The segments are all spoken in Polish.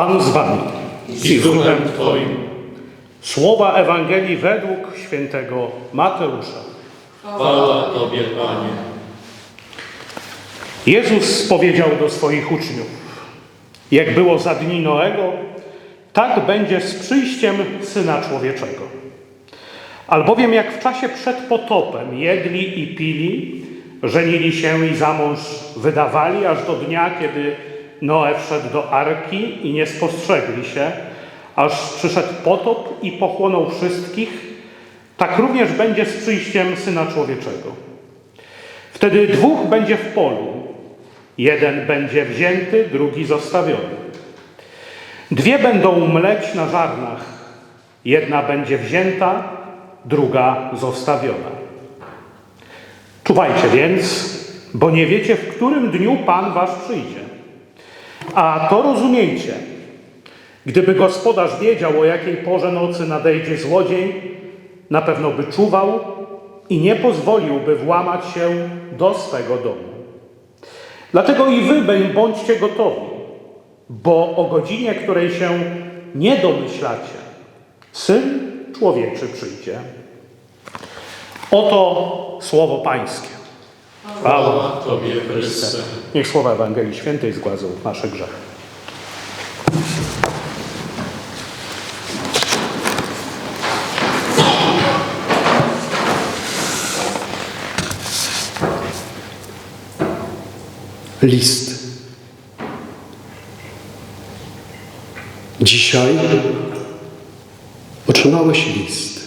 Pan z wami. i z duchem Twoim. Słowa Ewangelii według świętego Mateusza. Chwała Tobie, Panie. Jezus powiedział do swoich uczniów: Jak było za dni Noego, tak będzie z przyjściem syna człowieczego. Albowiem jak w czasie przed potopem jedli i pili, żenili się i za mąż wydawali, aż do dnia, kiedy Noe wszedł do arki i nie spostrzegli się, aż przyszedł potop i pochłonął wszystkich, tak również będzie z przyjściem syna człowieczego. Wtedy dwóch będzie w polu, jeden będzie wzięty, drugi zostawiony. Dwie będą mleć na żarnach, jedna będzie wzięta, druga zostawiona. Czuwajcie więc, bo nie wiecie, w którym dniu Pan wasz przyjdzie. A to rozumiejcie. Gdyby gospodarz wiedział, o jakiej porze nocy nadejdzie złodziej, na pewno by czuwał i nie pozwoliłby włamać się do swego domu. Dlatego i wy bądźcie gotowi, bo o godzinie, której się nie domyślacie, Syn Człowieczy przyjdzie. Oto słowo Pańskie. Chwała. Tobie, Chryste. Niech słowa Ewangelii Świętej zgładzą nasze grzechy. List. Dzisiaj otrzymałeś list.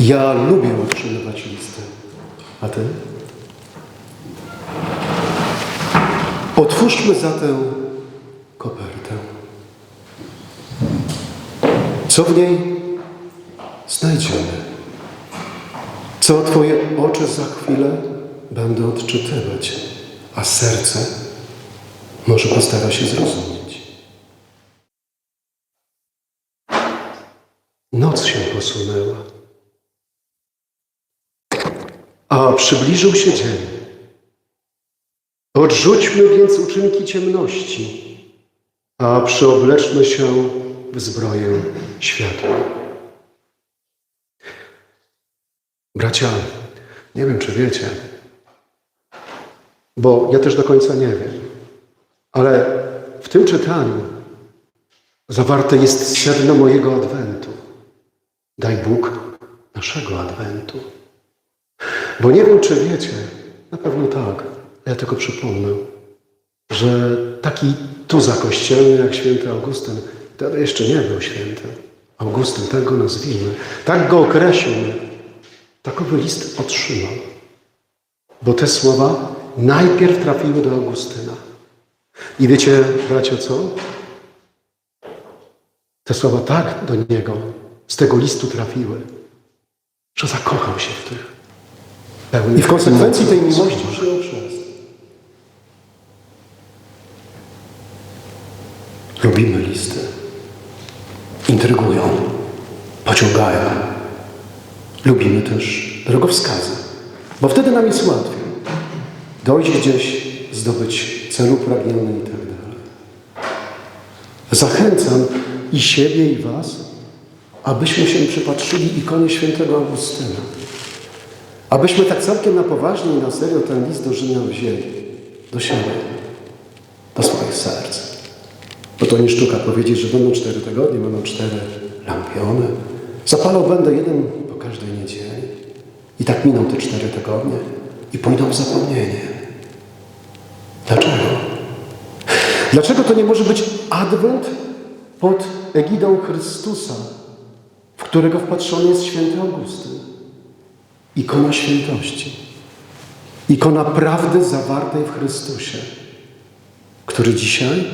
Ja lubię otrzymywać listy. A ty? Otwórzmy zatem kopertę. Co w niej znajdziemy? Co Twoje oczy za chwilę będą odczytywać, a serce może postara się zrozumieć. Noc się posunęła, a przybliżył się dzień. Odrzućmy więc uczynki ciemności, a przyobleczmy się w zbroję światła. Bracia, nie wiem, czy wiecie, bo ja też do końca nie wiem, ale w tym czytaniu zawarte jest sedno mojego adwentu. Daj Bóg naszego adwentu. Bo nie wiem, czy wiecie, na pewno tak, ja tylko przypomnę, że taki tuza kościelny jak święty Augustyn, wtedy jeszcze nie był świętym. Augustyn, tak go nazwijmy, tak go określmy, Takowy list otrzymał, bo te słowa najpierw trafiły do Augustyna. I wiecie, bracio, co? Te słowa tak do niego z tego listu trafiły, że zakochał się w tych. I w konsekwencji tej miłości przyjął chrzest. Lubimy listy. Intrygują, pociągają. Lubimy też drogowskazy, bo wtedy nam jest łatwiej dojść gdzieś, zdobyć celu pragniony i tak dalej. Zachęcam i siebie, i Was, abyśmy się przypatrzyli ikonie świętego Augustyna. Abyśmy tak całkiem na poważnie i na serio ten list do Rzymian wzięli do siebie, do swoich serc. Bo to nie sztuka powiedzieć, że będą cztery tygodnie, będą cztery lampiony. Zapalał będę jeden po każdej niedzieli. I tak miną te cztery tygodnie i pójdą w zapomnienie. Dlaczego? Dlaczego to nie może być adwent pod egidą Chrystusa, w którego wpatrzony jest święty Augustyn? Ikona świętości. Ikona prawdy zawartej w Chrystusie, który dzisiaj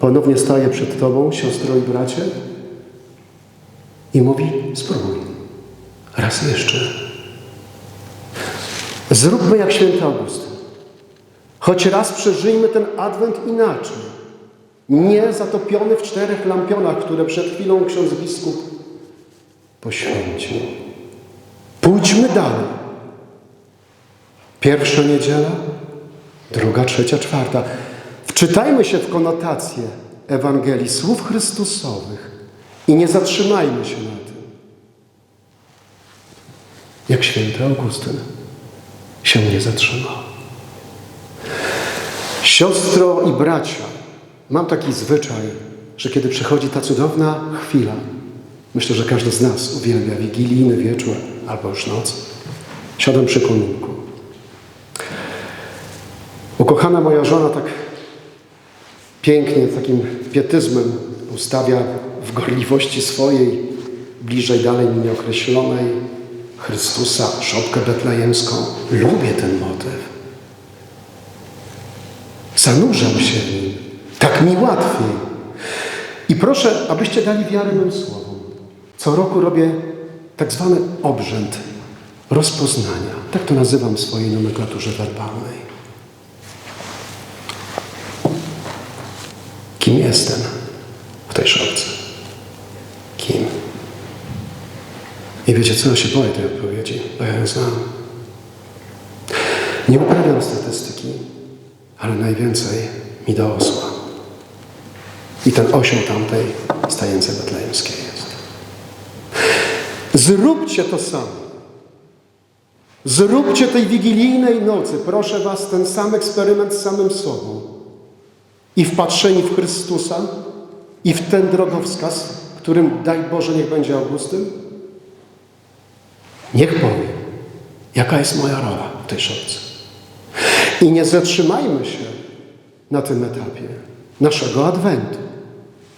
ponownie staje przed Tobą, siostro i bracie, i mówi: spróbuj. Raz jeszcze. Zróbmy jak święty Augustyn. Choć raz przeżyjmy ten adwent inaczej. Nie zatopiony w czterech lampionach, które przed chwilą ksiądz biskup poświęcił. Pójdźmy dalej. Pierwsza niedziela, druga, trzecia, czwarta. Wczytajmy się w konotację Ewangelii, słów Chrystusowych i nie zatrzymajmy się na tym. Jak święty Augustyn się nie zatrzymał. Siostro i bracia, mam taki zwyczaj, że kiedy przychodzi ta cudowna chwila, myślę, że każdy z nas uwielbia wigilijny wieczór albo już noc, siadam przy kominku. Ukochana moja żona tak pięknie, takim pietyzmem ustawia w gorliwości swojej, bliżej dalej mi nieokreślonej, Chrystusa, szopkę betlejemską. Lubię ten motyw. Zanurzam się w nim. Tak mi łatwiej. I proszę, abyście dali wiarę mym słowom. Co roku robię tak zwany obrzęd rozpoznania. Tak to nazywam w swojej nomenklaturze werbalnej. Kim jestem w tej szopce? Kim? I wiecie co, ja się boję tej odpowiedzi, bo ja ją znam. Nie uprawiam statystyki, ale najwięcej mi do osła. I ten osioł tamtej stajence betlejemskiej. Zróbcie to samo. Zróbcie tej wigilijnej nocy, proszę Was, ten sam eksperyment z samym sobą. I wpatrzeni w Chrystusa, i w ten drogowskaz, którym daj Boże niech będzie Augustyn, niech powie, jaka jest moja rola w tej szopce. I nie zatrzymajmy się na tym etapie naszego adwentu.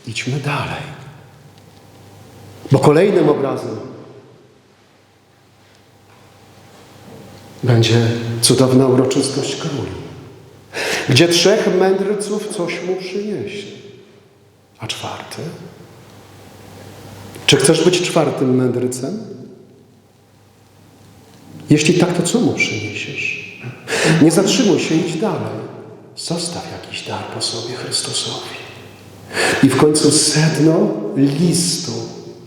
Idźmy dalej. Bo kolejnym obrazem będzie cudowna uroczystość króli, gdzie trzech mędrców coś mu przyniesie, a czwarty? Czy chcesz być czwartym mędrcem? Jeśli tak, to co mu przyniesiesz? Nie zatrzymuj się, idź dalej. Zostaw jakiś dar po sobie Chrystusowi. I w końcu sedno listu,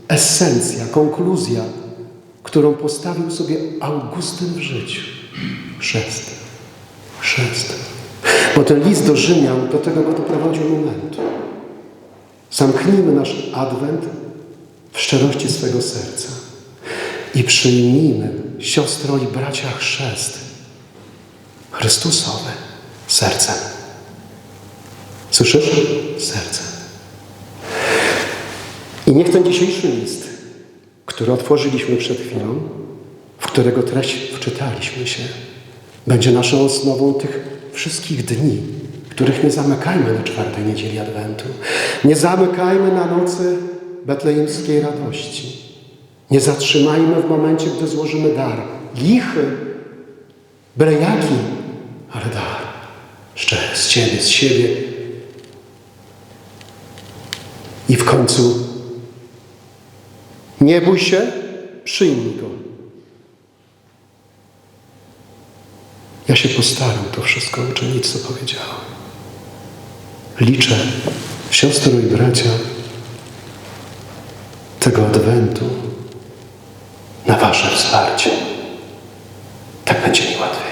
esencja, konkluzja, którą postawił sobie Augustyn w życiu. Chrzest. Chrzest. Bo ten list do Rzymian do tego go doprowadził momentu. Zamknijmy nasz adwent w szczerości swego serca i przyjmijmy, siostro i bracia, chrzest Chrystusowy sercem. Słyszysz? Sercem. I niech ten dzisiejszy list, który otworzyliśmy przed chwilą, w którego treść wczytaliśmy się, będzie naszą osnową tych wszystkich dni, których nie zamykajmy na czwartej niedzieli Adwentu. Nie zamykajmy na nocy betlejemskiej radości. Nie zatrzymajmy w momencie, gdy złożymy dar. Lichy, byle jaki, ale dar. Szczery z Ciebie, z siebie. I w końcu nie bój się, przyjmij go. Ja się postaram to wszystko uczynić, co powiedziałem. Liczę, siostro i bracia, tego adwentu na Wasze wsparcie. Tak będzie mi łatwiej.